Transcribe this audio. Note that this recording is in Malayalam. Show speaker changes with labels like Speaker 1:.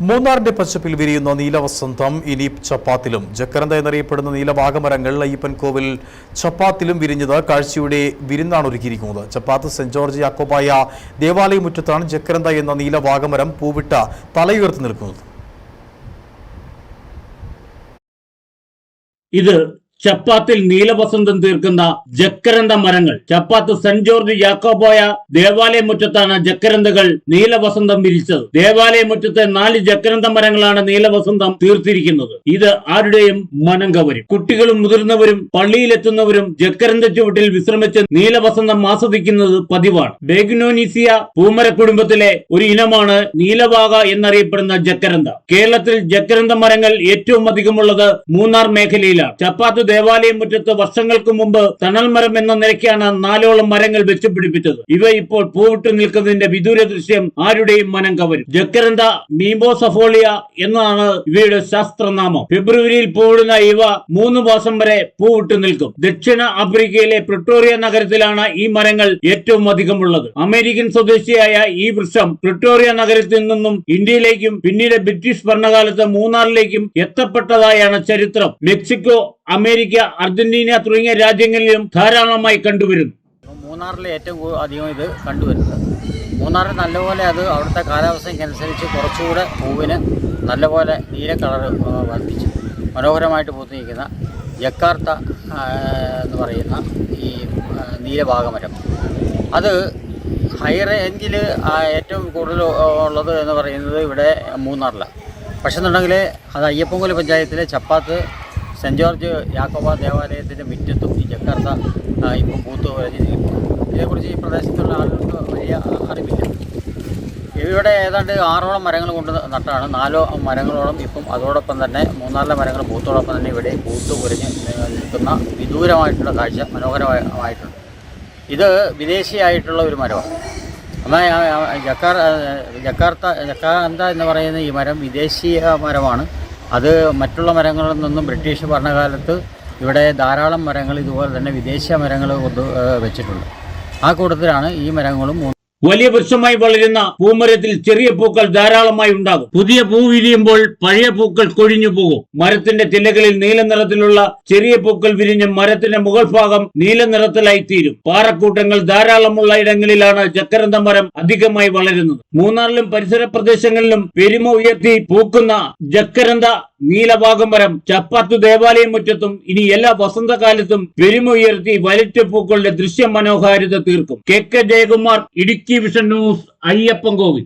Speaker 1: മൂന്നാറിന്റെ പച്ചപ്പിൽ വിരിയുന്ന നീലവസന്തം ഇനി ചപ്പാത്തിലും. ജക്കരന്ത എന്നറിയപ്പെടുന്ന നീലവാഗമരങ്ങൾ അയ്യപ്പൻ കോവിൽ ചപ്പാത്തിലും വിരിഞ്ഞത് കാഴ്ചയുടെ വിരുന്നാണ് ഒരുക്കിയിരിക്കുന്നത്. ചപ്പാത്ത് സെന്റ് ജോർജ് യാക്കോബായ ദേവാലയ മുറ്റത്താണ് ജക്കരന്ത എന്ന നീലവാഗമരം പൂവിട്ട തലയുയർത്തി നിൽക്കുന്നത്.
Speaker 2: ഇത് ചപ്പാത്തിൽ നീലവസന്തം തീർക്കുന്ന ജക്കരന്ത മരങ്ങൾ. ചപ്പാത്ത് സെന്റ് ജോർജ് യാക്കോബോയ ദേവാലയ മുറ്റത്താണ് ജക്കരന്തകൾ നീലവസന്തം വിരിച്ചത്. ദേവാലയ മുറ്റത്തെ നാല് ജക്കരന്ത മരങ്ങളാണ് നീലവസന്തം തീർത്തിരിക്കുന്നത്. ഇത് ആരുടെയും മനം കവരും കുട്ടികളും മുതിർന്നവരും പള്ളിയിലെത്തുന്നവരും ജക്കരന്ത ചുവട്ടിൽ വിശ്രമിച്ച് നീലവസന്തം ആസ്വദിക്കുന്നത് പതിവാണ്. ബേഗ്നോനീസിയ പൂമര കുടുംബത്തിലെ ഒരു ഇനമാണ് നീലവാക എന്നറിയപ്പെടുന്ന ജക്കരന്ത. കേരളത്തിൽ ജക്കരന്ത മരങ്ങൾ ഏറ്റവും അധികമുള്ളത് മൂന്നാർ മേഖലയിലാണ്. ചപ്പാത്ത് ദേവാലയം മുറ്റത്ത് വർഷങ്ങൾക്ക് മുമ്പ് തണൽ മരം എന്ന നിലയ്ക്കാണ് നാലോളം മരങ്ങൾ വെച്ച് പിടിപ്പിച്ചത്. ഇവ ഇപ്പോൾ പൂവിട്ട് നിൽക്കുന്നതിന്റെ വിദൂര ദൃശ്യം ആരുടെയും മനം കവരും. ജക്കരന്ത മീബോസഫോളിയ എന്നാണ് ഇവയുടെ ശാസ്ത്രനാമം. ഫെബ്രുവരിയിൽ പൂവിടുന്ന ഇവ മൂന്ന് മാസം വരെ പൂവിട്ട് നിൽക്കും. ദക്ഷിണ ആഫ്രിക്കയിലെ പ്രിട്ടോറിയ നഗരത്തിലാണ് ഈ മരങ്ങൾ ഏറ്റവും അധികം ഉള്ളത് അമേരിക്കൻ സ്വദേശിയായ ഈ വൃക്ഷം പ്രിട്ടോറിയ നഗരത്തിൽ നിന്നും ഇന്ത്യയിലേക്കും പിന്നീട് ബ്രിട്ടീഷ് ഭരണകാലത്ത് മൂന്നാറിലേക്കും എത്തപ്പെട്ടതായാണ് ചരിത്രം. മെക്സിക്കോ അമേരിക്ക അർജന്റീന തുടങ്ങിയ രാജ്യങ്ങളിലും ധാരാളമായി കണ്ടുവരുന്നു.
Speaker 3: മൂന്നാറിൽ ഏറ്റവും അധികം ഇത് കണ്ടുവരുന്നത്. മൂന്നാറിൽ നല്ലപോലെ അത് അവിടുത്തെ കാലാവസ്ഥയ്ക്കനുസരിച്ച് കുറച്ചുകൂടെ പൂവിന് നല്ലപോലെ നീല കളർ വർദ്ധിച്ചു. മനോഹരമായിട്ട് പൂത്തിരിക്കുന്ന ജക്കാർത്ത എന്ന് പറയുന്ന ഈ നീലഭാഗമരം അത് ഹൈ റേഞ്ചിൽ ഏറ്റവും കൂടുതൽ ഉള്ളത് എന്ന് പറയുന്നത് ഇവിടെ മൂന്നാറിലാണ്. പക്ഷെ എന്നുണ്ടെങ്കിൽ അത് അയ്യപ്പൻകോൽ പഞ്ചായത്തിലെ ചപ്പാത്ത് സെന്റ് ജോർജ് യാക്കോബ ദേവാലയത്തിന്റെ മുറ്റത്തും ഈ ജക്കാർത്ത ഇപ്പം പൂത്ത് വരഞ്ഞിരിക്കുന്നു ഇതേക്കുറിച്ച് ഈ പ്രദേശത്തുള്ള ആളുകൾക്ക് വലിയ അറിവില്ല. ഇവിടെ ഏതാണ്ട് ആറോളം മരങ്ങൾ കൊണ്ട് നട്ടാണ്. നാലോ മരങ്ങളോളം ഇപ്പം അതോടൊപ്പം തന്നെ മൂന്നാലോ മരങ്ങൾ പൂത്തോടൊപ്പം തന്നെ ഇവിടെ പൂത്ത് കുരഞ്ഞ് നിൽക്കുന്ന വിദൂരമായിട്ടുള്ള കാഴ്ച മനോഹരമായിട്ടുണ്ട്. ഇത് വിദേശിയായിട്ടുള്ള ഒരു മരമാണ്. എന്നാൽ ജക്കാർ ജക്കാർത്ത ജക്കാർത്ത എന്ന് പറയുന്ന ഈ മരം വിദേശീയ മരമാണ്. അത് മറ്റുള്ള മരങ്ങളിൽ നിന്നും ബ്രിട്ടീഷ് ഭരണകാലത്ത് ഇവിടെ ധാരാളം മരങ്ങൾ ഇതുപോലെ തന്നെ വിദേശ മരങ്ങൾ കൊണ്ട് വെച്ചിട്ടുണ്ട്. ആ കൂട്ടത്തിലാണ് ഈ മരങ്ങളും
Speaker 2: വലിയ വൃക്ഷമായി വളരുന്ന പൂമരത്തിൽ ചെറിയ പൂക്കൾ ധാരാളമായി ഉണ്ടാകും. പുതിയ പൂ വിരിയുമ്പോൾ പഴയ പൂക്കൾ കൊഴിഞ്ഞു പോകും. മരത്തിന്റെ തിലകളിൽ നീല നിറത്തിലുള്ള ചെറിയ പൂക്കൾ വിരിഞ്ഞ് മരത്തിന്റെ മുകൾ ഭാഗം നീല നിറത്തിലായി തീരും. പാറക്കൂട്ടങ്ങൾ ധാരാളമുള്ള ഇടങ്ങളിലാണ് ചക്കരന്ത മരം അധികമായി വളരുന്നത്. മൂന്നാറിലും പരിസര പ്രദേശങ്ങളിലും പെരുമ ഉയർത്തി പൂക്കുന്ന ജക്കരന്ത നീലഭാഗം ചപ്പത്ത് ചപ്പാത്തു ദേവാലയം മുറ്റത്തും ഇനി എല്ലാ വസന്തകാലത്തും പെരുമുയർത്തി വലിച്ച പൂക്കളുടെ ദൃശ്യ മനോഹാരിത തീർക്കും. K K Jayakumar Idukki vision news Ayyappan Kovil.